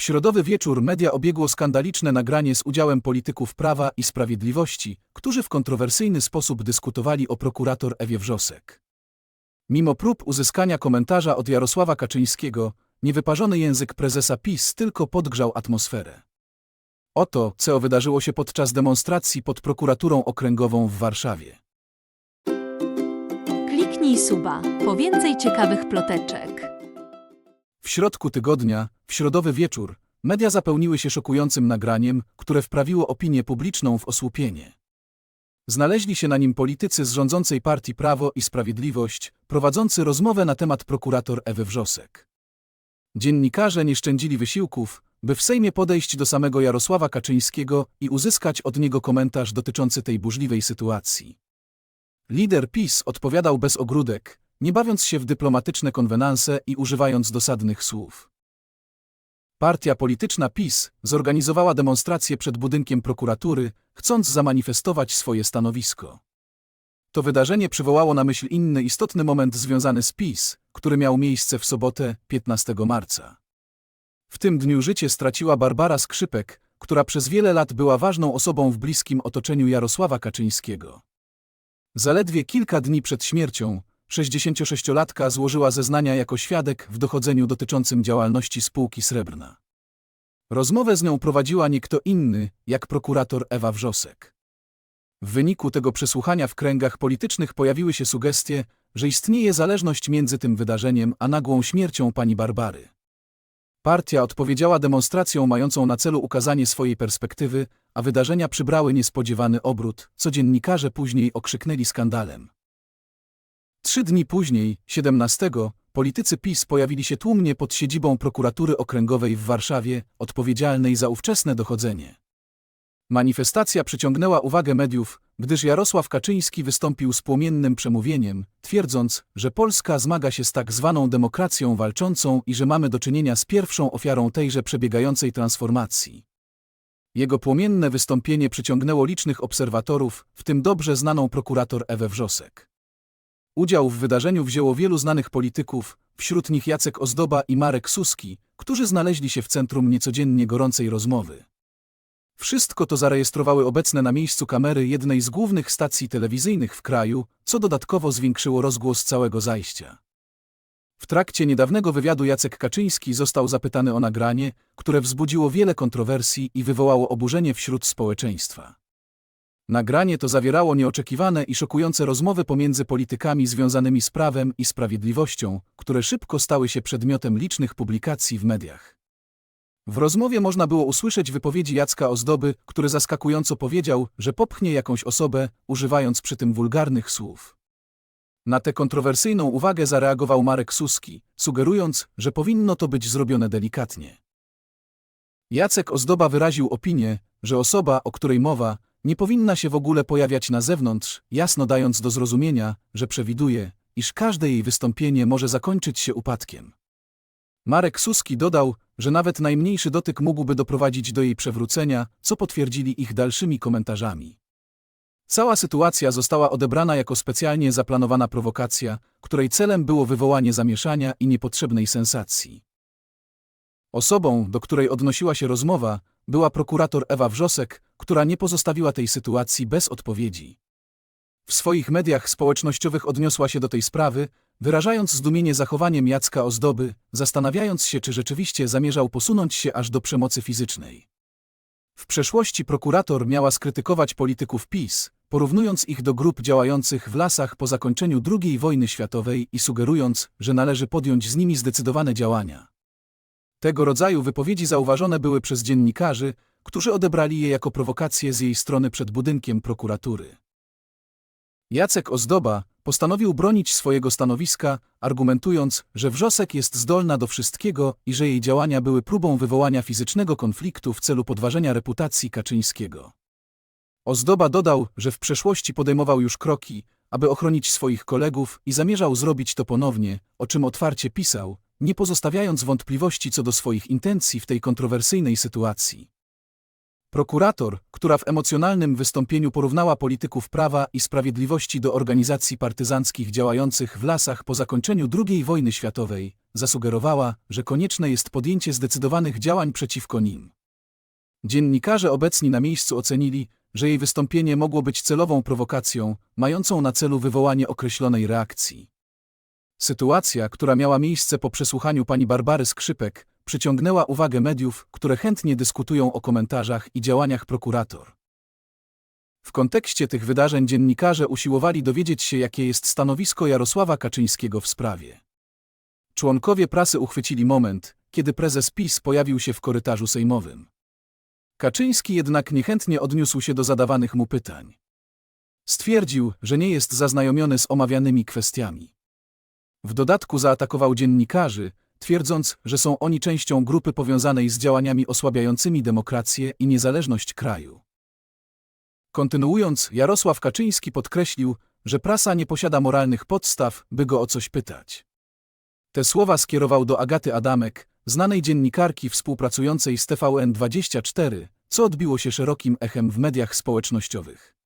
W środowy wieczór media obiegło skandaliczne nagranie z udziałem polityków Prawa i Sprawiedliwości, którzy w kontrowersyjny sposób dyskutowali o prokurator Ewie Wrzosek. Mimo prób uzyskania komentarza od Jarosława Kaczyńskiego, niewyparzony język prezesa PiS tylko podgrzał atmosferę. Oto, co wydarzyło się podczas demonstracji pod prokuraturą okręgową w Warszawie. Kliknij suba po więcej ciekawych ploteczek. W środku tygodnia, w środowy wieczór, media zapełniły się szokującym nagraniem, które wprawiło opinię publiczną w osłupienie. Znaleźli się na nim politycy z rządzącej partii Prawo i Sprawiedliwość, prowadzący rozmowę na temat prokurator Ewy Wrzosek. Dziennikarze nie szczędzili wysiłków, by w Sejmie podejść do samego Jarosława Kaczyńskiego i uzyskać od niego komentarz dotyczący tej burzliwej sytuacji. Lider PiS odpowiadał bez ogródek, nie bawiąc się w dyplomatyczne konwenanse i używając dosadnych słów. Partia polityczna PiS zorganizowała demonstrację przed budynkiem prokuratury, chcąc zamanifestować swoje stanowisko. To wydarzenie przywołało na myśl inny istotny moment związany z PiS, który miał miejsce w sobotę, 15 marca. W tym dniu życie straciła Barbara Skrzypek, która przez wiele lat była ważną osobą w bliskim otoczeniu Jarosława Kaczyńskiego. Zaledwie kilka dni przed śmiercią 66-latka złożyła zeznania jako świadek w dochodzeniu dotyczącym działalności spółki Srebrna. Rozmowę z nią prowadziła nie kto inny, jak prokurator Ewa Wrzosek. W wyniku tego przesłuchania w kręgach politycznych pojawiły się sugestie, że istnieje zależność między tym wydarzeniem a nagłą śmiercią pani Barbary. Partia odpowiedziała demonstracją mającą na celu ukazanie swojej perspektywy, a wydarzenia przybrały niespodziewany obrót, co dziennikarze później okrzyknęli skandalem. Trzy dni później, 17, politycy PiS pojawili się tłumnie pod siedzibą prokuratury okręgowej w Warszawie, odpowiedzialnej za ówczesne dochodzenie. Manifestacja przyciągnęła uwagę mediów, gdyż Jarosław Kaczyński wystąpił z płomiennym przemówieniem, twierdząc, że Polska zmaga się z tak zwaną demokracją walczącą i że mamy do czynienia z pierwszą ofiarą tejże przebiegającej transformacji. Jego płomienne wystąpienie przyciągnęło licznych obserwatorów, w tym dobrze znaną prokurator Ewę Wrzosek. Udział w wydarzeniu wzięło wielu znanych polityków, wśród nich Jacek Ozdoba i Marek Suski, którzy znaleźli się w centrum niecodziennie gorącej rozmowy. Wszystko to zarejestrowały obecne na miejscu kamery jednej z głównych stacji telewizyjnych w kraju, co dodatkowo zwiększyło rozgłos całego zajścia. W trakcie niedawnego wywiadu Jacek Kaczyński został zapytany o nagranie, które wzbudziło wiele kontrowersji i wywołało oburzenie wśród społeczeństwa. Nagranie to zawierało nieoczekiwane i szokujące rozmowy pomiędzy politykami związanymi z prawem i sprawiedliwością, które szybko stały się przedmiotem licznych publikacji w mediach. W rozmowie można było usłyszeć wypowiedzi Jacka Ozdoby, który zaskakująco powiedział, że popchnie jakąś osobę, używając przy tym wulgarnych słów. Na tę kontrowersyjną uwagę zareagował Marek Suski, sugerując, że powinno to być zrobione delikatnie. Jacek Ozdoba wyraził opinię, że osoba, o której mowa, nie powinna się w ogóle pojawiać na zewnątrz, jasno dając do zrozumienia, że przewiduje, iż każde jej wystąpienie może zakończyć się upadkiem. Marek Suski dodał, że nawet najmniejszy dotyk mógłby doprowadzić do jej przewrócenia, co potwierdzili ich dalszymi komentarzami. Cała sytuacja została odebrana jako specjalnie zaplanowana prowokacja, której celem było wywołanie zamieszania i niepotrzebnej sensacji. Osobą, do której odnosiła się rozmowa, była prokurator Ewa Wrzosek, która nie pozostawiła tej sytuacji bez odpowiedzi. W swoich mediach społecznościowych odniosła się do tej sprawy, wyrażając zdumienie zachowaniem Jacka Ozdoby, zastanawiając się, czy rzeczywiście zamierzał posunąć się aż do przemocy fizycznej. W przeszłości prokurator miała skrytykować polityków PiS, porównując ich do grup działających w lasach po zakończeniu II wojny światowej i sugerując, że należy podjąć z nimi zdecydowane działania. Tego rodzaju wypowiedzi zauważone były przez dziennikarzy, którzy odebrali je jako prowokację z jej strony przed budynkiem prokuratury. Jacek Ozdoba postanowił bronić swojego stanowiska, argumentując, że Wrzosek jest zdolna do wszystkiego i że jej działania były próbą wywołania fizycznego konfliktu w celu podważenia reputacji Kaczyńskiego. Ozdoba dodał, że w przeszłości podejmował już kroki, aby ochronić swoich kolegów i zamierzał zrobić to ponownie, o czym otwarcie pisał, nie pozostawiając wątpliwości co do swoich intencji w tej kontrowersyjnej sytuacji. Prokurator, która w emocjonalnym wystąpieniu porównała polityków prawa i sprawiedliwości do organizacji partyzanckich działających w lasach po zakończeniu II wojny światowej, zasugerowała, że konieczne jest podjęcie zdecydowanych działań przeciwko nim. Dziennikarze obecni na miejscu ocenili, że jej wystąpienie mogło być celową prowokacją, mającą na celu wywołanie określonej reakcji. Sytuacja, która miała miejsce po przesłuchaniu pani Barbary Skrzypek, przyciągnęła uwagę mediów, które chętnie dyskutują o komentarzach i działaniach prokurator. W kontekście tych wydarzeń dziennikarze usiłowali dowiedzieć się, jakie jest stanowisko Jarosława Kaczyńskiego w sprawie. Członkowie prasy uchwycili moment, kiedy prezes PiS pojawił się w korytarzu sejmowym. Kaczyński jednak niechętnie odniósł się do zadawanych mu pytań. Stwierdził, że nie jest zaznajomiony z omawianymi kwestiami. W dodatku zaatakował dziennikarzy, twierdząc, że są oni częścią grupy powiązanej z działaniami osłabiającymi demokrację i niezależność kraju. Kontynuując, Jarosław Kaczyński podkreślił, że prasa nie posiada moralnych podstaw, by go o coś pytać. Te słowa skierował do Agaty Adamek, znanej dziennikarki współpracującej z TVN24, co odbiło się szerokim echem w mediach społecznościowych.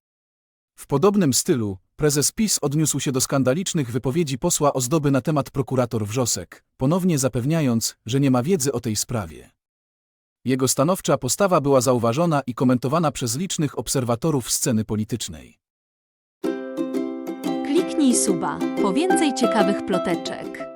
W podobnym stylu prezes PiS odniósł się do skandalicznych wypowiedzi posła Ozdoby na temat prokurator Wrzosek, ponownie zapewniając, że nie ma wiedzy o tej sprawie. Jego stanowcza postawa była zauważona i komentowana przez licznych obserwatorów sceny politycznej. Kliknij suba po więcej ciekawych ploteczek.